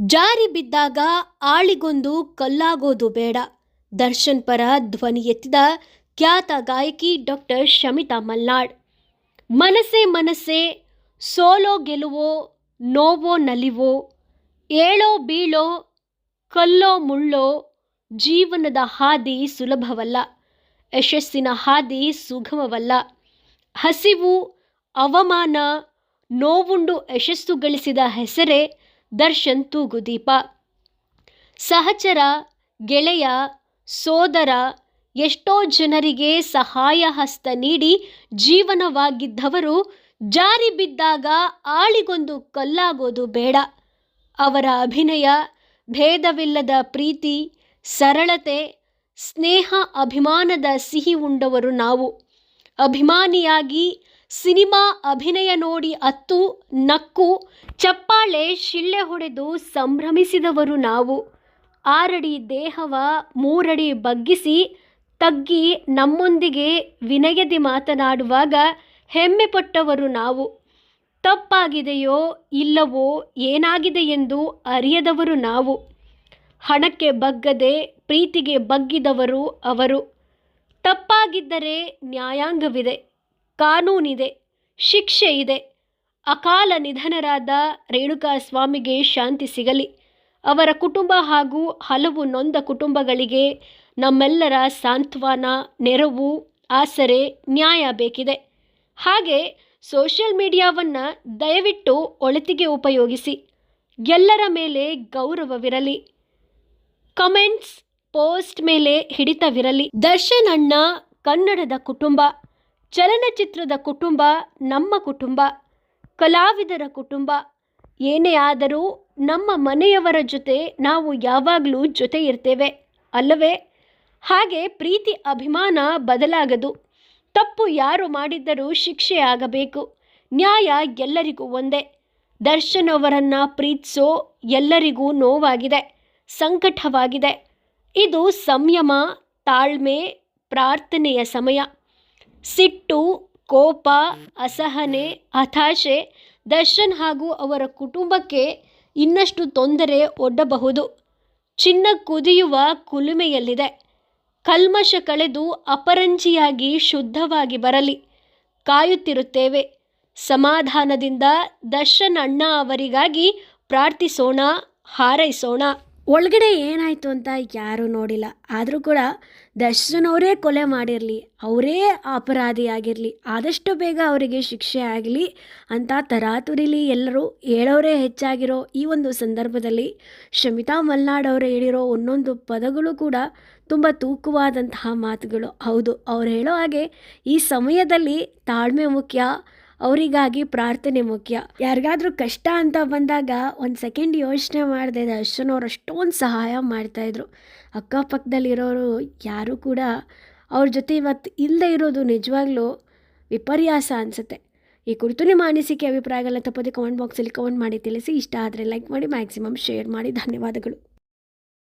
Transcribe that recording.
ಜಾರಿ ಬಿದ್ದಾಗ ಆಳಿಗೊಂದು ಕಲ್ಲಾಗೋದು ಬೇಡ. ದರ್ಶನ್ ಪರ ಧ್ವನಿ ಎತ್ತಿದ ಖ್ಯಾತ ಗಾಯಕಿ ಡಾಕ್ಟರ್ ಶಮಿತಾ ಮಲ್ನಾಡ್. ಮನಸ್ಸೇ ಮನಸ್ಸೇ, ಸೋಲೋ ಗೆಲುವೋ, ನೋವೋ ನಲಿವೋ, ಏಳೋ ಬೀಳೋ, ಕಲ್ಲೋ ಮುಳ್ಳೋ, ಜೀವನದ ಹಾದಿ ಸುಲಭವಲ್ಲ, ಯಶಸ್ಸಿನ ಹಾದಿ ಸುಗಮವಲ್ಲ. ಹಸಿವು, ಅವಮಾನ, ನೋವುಂಡು ಯಶಸ್ಸು ಗಳಿಸಿದ ಹೆಸರೇ ದರ್ಶನ್ ತೂಗುದೀಪ ಸಹಚರ, ಗೆಳೆಯ, ಸೋದರ, ಎಷ್ಟೋ ಜನರಿಗೆ ಸಹಾಯ ಹಸ್ತ ನೀಡಿ ಜೀವನವಾಗಿದ್ದವರು ಜಾರಿ ಬಿದ್ದಾಗ ಆಳಿಗೊಂದು ಕಲ್ಲಾಗೋದು ಬೇಡ. ಅವರ ಅಭಿನಯ, ಭೇದವಿಲ್ಲದ ಪ್ರೀತಿ, ಸರಳತೆ, ಸ್ನೇಹ, ಅಭಿಮಾನದ ಸಿಹಿ ಉಂಡವರು ನಾವು. ಅಭಿಮಾನಿಯಾಗಿ ಸಿನಿಮಾ ಅಭಿನಯ ನೋಡಿ ಅತ್ತು, ನಕ್ಕು, ಚಪ್ಪಾಳೆ, ಶಿಳ್ಳೆ ಹೊಡೆದು ಸಂಭ್ರಮಿಸಿದವರು ನಾವು. ಆರಡಿ ದೇಹವ ಮೂರಡಿ ಬಗ್ಗಿಸಿ, ತಗ್ಗಿ ನಮ್ಮೊಂದಿಗೆ ವಿನಯದಿ ಮಾತನಾಡುವಾಗ ಹೆಮ್ಮೆ ಪಟ್ಟವರು ನಾವು. ತಪ್ಪಾಗಿದೆಯೋ ಇಲ್ಲವೋ ಏನಾಗಿದೆ ಎಂದು ಅರಿಯದವರು ನಾವು. ಹಣಕ್ಕೆ ಬಗ್ಗದೆ ಪ್ರೀತಿಗೆ ಬಗ್ಗಿದವರು ಅವರು. ತಪ್ಪಾಗಿದ್ದರೆ ನ್ಯಾಯಾಂಗವಿದೆ. ಕಾನೂನಿದೆ, ಶಿಕ್ಷೆ ಇದೆ. ಅಕಾಲ ನಿಧನರಾದ ರೇಣುಕಾ ಸ್ವಾಮಿಗೆ ಶಾಂತಿ ಸಿಗಲಿ. ಅವರ ಕುಟುಂಬ ಹಾಗೂ ಹಲವು ನೊಂದ ಕುಟುಂಬಗಳಿಗೆ ನಮ್ಮೆಲ್ಲರ ಸಾಂತ್ವನ, ನೆರವು, ಆಸರೆ, ನ್ಯಾಯ ಬೇಕಿದೆ. ಹಾಗೆ ಸೋಷಿಯಲ್ ಮೀಡಿಯಾವನ್ನು ದಯವಿಟ್ಟು ಒಳಿತಿಗೆ ಉಪಯೋಗಿಸಿ. ಎಲ್ಲರ ಮೇಲೆ ಗೌರವವಿರಲಿ. ಕಮೆಂಟ್ಸ್, ಪೋಸ್ಟ್ ಮೇಲೆ ಹಿಡಿತವಿರಲಿ. ದರ್ಶನ್ ಕನ್ನಡದ ಕುಟುಂಬ. ಚಲನಚಿತ್ರದ ಕುಟುಂಬ, ನಮ್ಮ ಕುಟುಂಬ, ಕಲಾವಿದರ ಕುಟುಂಬ. ಏನೇ ಆದರೂ ನಮ್ಮ ಮನೆಯವರ ಜೊತೆ ನಾವು ಯಾವಾಗಲೂ ಜೊತೆ ಇರ್ತೇವೆ, ಅಲ್ಲವೇ? ಹಾಗೆ ಪ್ರೀತಿ, ಅಭಿಮಾನ ಬದಲಾಗದು. ತಪ್ಪು ಯಾರು ಮಾಡಿದ್ದರೂ ಶಿಕ್ಷೆ ಆಗಬೇಕು. ನ್ಯಾಯ ಎಲ್ಲರಿಗೂ ಒಂದೇ. ದರ್ಶನ್ ಅವರನ್ನು ಪ್ರೀತಿಸೋ ಎಲ್ಲರಿಗೂ ನೋವಾಗಿದೆ, ಸಂಕಟವಾಗಿದೆ. ಇದು ಸಂಯಮ, ತಾಳ್ಮೆ, ಪ್ರಾರ್ಥನೆಯ ಸಮಯ. ಸಿಟ್ಟು, ಕೋಪ, ಅಸಹನೆ, ಹತಾಶೆ, ದರ್ಶನ್ ಹಾಗೂ ಅವರ ಕುಟುಂಬಕ್ಕೆ ಇನ್ನಷ್ಟು ತೊಂದರೆ ಒಡ್ಡಬಹುದು. ಚಿನ್ನ ಕುದಿಯುವ ಕುಲುಮೆಯಲ್ಲಿದೆ. ಕಲ್ಮಶ ಕಳೆದು ಅಪರಂಜಿಯಾಗಿ ಶುದ್ಧವಾಗಿ ಬರಲಿ. ಕಾಯುತ್ತಿರುತ್ತೇವೆ. ಸಮಾಧಾನದಿಂದ ದರ್ಶನ್ ಅಣ್ಣ ಅವರಿಗಾಗಿ ಪ್ರಾರ್ಥಿಸೋಣ, ಹಾರೈಸೋಣ. ಒಳಗಡೆ ಏನಾಯಿತು ಅಂತ ಯಾರೂ ನೋಡಿಲ್ಲ. ಆದರೂ ಕೂಡ ದರ್ಶನ್ ಅವರೇ ಕೊಲೆ ಮಾಡಿರಲಿ, ಅವರೇ ಅಪರಾಧಿಯಾಗಿರಲಿ, ಆದಷ್ಟು ಬೇಗ ಅವರಿಗೆ ಶಿಕ್ಷೆ ಆಗಲಿ ಅಂತ ತರಾತುರಿಲಿ ಎಲ್ಲರೂ ಹೇಳೋರೇ ಹೆಚ್ಚಾಗಿರೋ ಈ ಒಂದು ಸಂದರ್ಭದಲ್ಲಿ ಶಮಿತಾ ಮಲ್ನಾಡ್ ಅವರು ಹೇಳಿರೋ ಒಂದೊಂದು ಪದಗಳು ಕೂಡ ತುಂಬ ತೂಕವಾದಂತಹ ಮಾತುಗಳು. ಹೌದು, ಅವ್ರು ಹೇಳೋ ಹಾಗೆ ಈ ಸಮಯದಲ್ಲಿ ತಾಳ್ಮೆ ಮುಖ್ಯ ಅವರಿಗಾಗಿ ಪ್ರಾರ್ಥನೆ ಮುಖ್ಯ. ಯಾರಿಗಾದ್ರೂ ಕಷ್ಟ ಅಂತ ಬಂದಾಗ ಒಂದು ಸೆಕೆಂಡ್ ಯೋಚನೆ ಮಾಡಿದೆ ದರ್ಶನ್ ಅವ್ರು ಅಷ್ಟೊಂದು ಸಹಾಯ ಮಾಡ್ತಾಯಿದ್ರು ಅಕ್ಕಪಕ್ಕದಲ್ಲಿರೋರು ಯಾರೂ ಕೂಡ ಅವ್ರ ಜೊತೆ ಇವತ್ತು ಇಲ್ಲದೆ ಇರೋದು ನಿಜವಾಗ್ಲೂ ವಿಪರ್ಯಾಸ ಅನಿಸುತ್ತೆ. ಈ ಕುರಿತು ನಿಮ್ಮ ಅನಿಸಿಕೆ ಅಭಿಪ್ರಾಯಗಳನ್ನ ತಪ್ಪದೆ ಕಮೆಂಟ್ ಬಾಕ್ಸಲ್ಲಿ ಕಮೆಂಟ್ ಮಾಡಿ ತಿಳಿಸಿ. ಇಷ್ಟ ಆದರೆ ಲೈಕ್ ಮಾಡಿ ಮ್ಯಾಕ್ಸಿಮಮ್ ಶೇರ್ ಮಾಡಿ. ಧನ್ಯವಾದಗಳು.